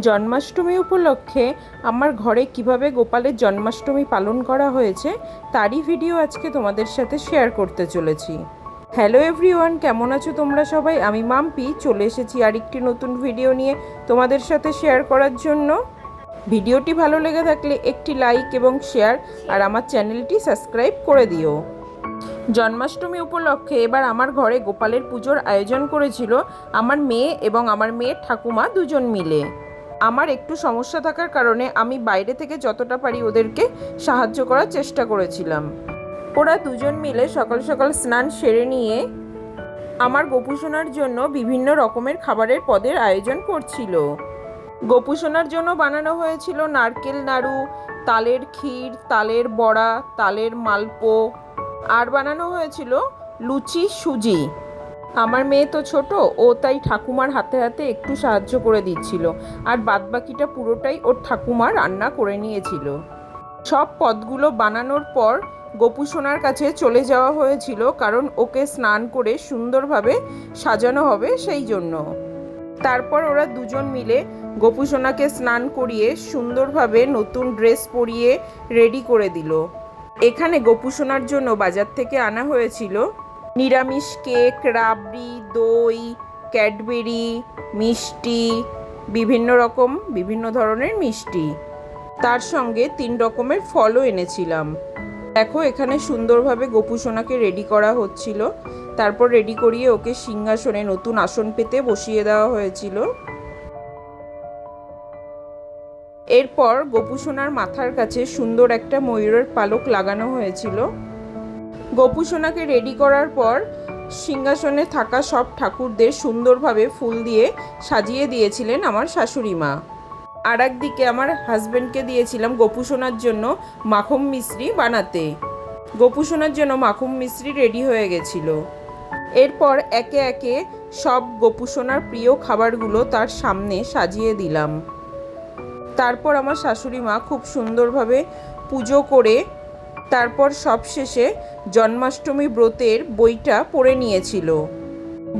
জন্মাষ্টমী উপলক্ষে আমার ঘরে কীভাবে গোপালের জন্মাষ্টমী পালন করা হয়েছে, তারই ভিডিও আজকে তোমাদের সাথে শেয়ার করতে চলেছি। হ্যালো এভরিওয়ান কেমন আছো তোমরা সবাই? আমি মাম্পি, চলে এসেছি আরেকটি নতুন ভিডিও নিয়ে তোমাদের সাথে শেয়ার করার জন্য। ভিডিওটি ভালো লেগে থাকলে একটি লাইক এবং শেয়ার আর আমার চ্যানেলটি সাবস্ক্রাইব করে দিও। জন্মাষ্টমী উপলক্ষে এবার আমার ঘরে গোপালের পুজোর আয়োজন করেছিল আমার মেয়ে এবং আমার মেয়ের ঠাকুমা দুজন মিলে। আমার একটু সমস্যা থাকার কারণে আমি বাইরে থেকে যতটা পারি ওদেরকে সাহায্য করার চেষ্টা করেছিলাম। ওরা দুজন মিলে সকাল সকাল স্নান সেরে নিয়ে আমার গোপুসোনার জন্য বিভিন্ন রকমের খাবারের পদের আয়োজন করছিল। গোপুসোনার জন্য বানানো হয়েছিল নারকেল, নাড়ু, তালের ক্ষীর, তালের বড়া, তালের মালপো। আর বানানো হয়েছিল লুচি, সুজি। আমার মেয়ে তো ছোট, ও তাই ঠাকুমার হাতে হাতে একটু সাহায্য করে দিচ্ছিল। আর বাদবাকিটা পুরোটাই ওর ঠাকুমা রান্না করে নিয়েছিল। সব পদগুলো বানানোর পর গোপু সোনার কাছে চলে যাওয়া হয়েছিল, কারণ ওকে স্নান করে সুন্দরভাবে সাজানো হবে সেই জন্য। তারপর ওরা দুজন মিলে গোপু সোনাকে স্নান করিয়ে সুন্দরভাবে নতুন ড্রেস পরিয়ে রেডি করে দিল। এখানে গোপু সোনার জন্য বাজার থেকে আনা হয়েছিল নিরামিষ কেক, রাবড়ি, দই, ক্যাডবেরি, মিষ্টি, বিভিন্ন রকম, বিভিন্ন ধরনের মিষ্টি। তার সঙ্গে তিন রকমের ফলও এনেছিলাম। দেখো, এখানে সুন্দরভাবে গোপু সোনাকে রেডি করা হচ্ছিল। তারপর রেডি করিয়ে ওকে সিংহাসনে নতুন আসন পেতে বসিয়ে দেওয়া হয়েছিল। এরপর গোপু সোনার মাথার কাছে সুন্দর একটা ময়ূরের পালক লাগানো হয়েছিল। গোপু সোনাকে রেডি করার পর সিংহাসনে থাকা সব ঠাকুরদের সুন্দরভাবে ফুল দিয়ে সাজিয়ে দিয়েছিলেন আমার শাশুড়ি মা। আর একদিকে আমার হাজব্যান্ডকে দিয়েছিলাম গোপু সোনার জন্য মাখম মিশ্রি বানাতে। গোপু সোনার জন্য মাখন মিশ্রি রেডি হয়ে গেছিল। এরপর একে একে সব গোপু সোনার প্রিয় খাবারগুলো তার সামনে সাজিয়ে দিলাম। তারপর আমার শাশুড়ি মা খুব সুন্দরভাবে পুজো করে তারপর সবশেষে জন্মাষ্টমী ব্রতের বইটা পড়ে নিয়েছিল।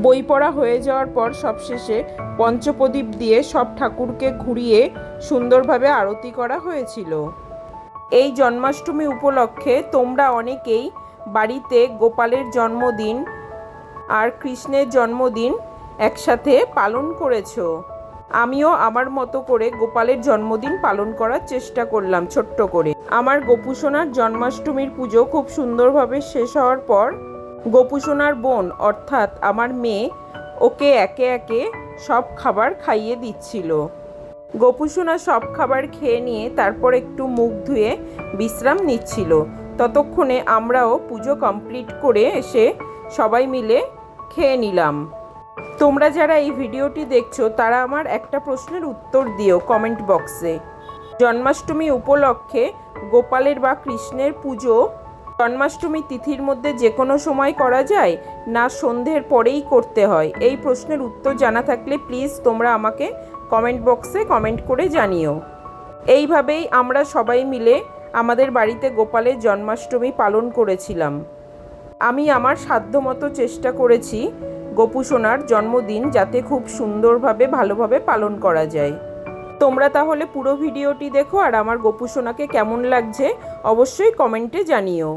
বই পড়া হয়ে যাওয়ার পর সবশেষে পঞ্চপ্রদীপ দিয়ে সব ঠাকুরকে ঘুরিয়ে সুন্দরভাবে আরতি করা হয়েছিল। এই জন্মাষ্টমী উপলক্ষে তোমরা অনেকেই বাড়িতে গোপালের জন্মদিন আর কৃষ্ণের জন্মদিন একসাথে পালন করেছ। আমিও আমার মতো করে গোপালের জন্মদিন পালন করার চেষ্টা করলাম ছোট্ট করে। আমার গোপুসোনার জন্মাষ্টমীর পুজো খুব সুন্দরভাবে শেষ হওয়ার পর গোপুসোনার বোন, অর্থাৎ আমার মেয়ে, ওকে একে একে সব খাবার খাইয়ে দিচ্ছিল। গোপুসোনা সব খাবার খেয়ে নিয়ে তারপর একটু মুখ ধুয়ে বিশ্রাম নিচ্ছিল। ততক্ষণে আমরাও পুজো কমপ্লিট করে এসে সবাই মিলে খেয়ে নিলাম। তোমরা যারা এই ভিডিওটি দেখছ, তারা আমার একটা প্রশ্নের উত্তর দিও কমেন্ট বক্সে। জন্মাষ্টমী উপলক্ষে গোপালের বা কৃষ্ণের পুজো। জন্মাষ্টমী তিথির মধ্যে যে কোনো সময় করা যায় না সন্ধ্যের পরেই করতে হয়? এই প্রশ্নের উত্তর জানা থাকলে প্লিজ তোমরা আমাকে কমেন্ট বক্সে কমেন্ট করে জানিও। এইভাবেই আমরা সবাই মিলে আমাদের বাড়িতে গোপালের জন্মাষ্টমী পালন করেছিলাম। আমি আমার সাধ্যমতো চেষ্টা করেছি গোপু সোনার জন্মদিন যাতে খুব সুন্দরভাবে, ভালোভাবে পালন করা যায়। তোমরা তাহলে পুরো ভিডিওটি দেখো আর আমার গোপুসোনাকে কেমন লাগছে অবশ্যই কমেন্টে জানিও।